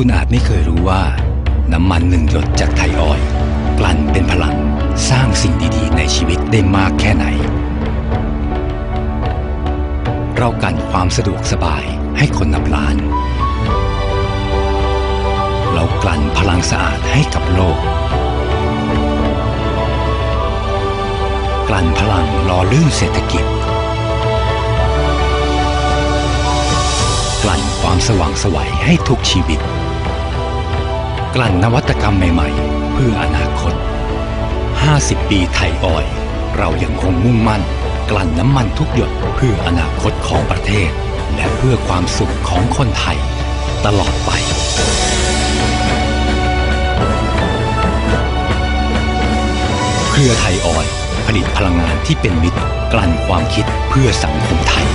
คุณอาจไม่เคยรู้ว่า น้ำมันหนึ่งหยดจากไทยออยกลั่นเป็นพลังสร้างสิ่งดีๆ ในชีวิตได้มากแค่ไหน เรากันความสะดวกสบายให้คนนับล้าน เรากลั่นพลังสะอาดให้กับโลก กลั่นพลังหล่อลื่นเศรษฐกิจ กลั่นความสว่างสวัยให้ทุกชีวิต กลั่นนวัตกรรมใหม่ๆ เพื่ออนาคต 50 ปีไทยออย เรายังคงมุ่งมั่น กลั่นน้ำมันทุกหยดเพื่ออนาคตของประเทศ และเพื่อความสุขของคนไทย ตลอดไปเครือไทยออย ผลิตพลังงานที่เป็นมิตร กลั่นความคิดเพื่อสังคมไทย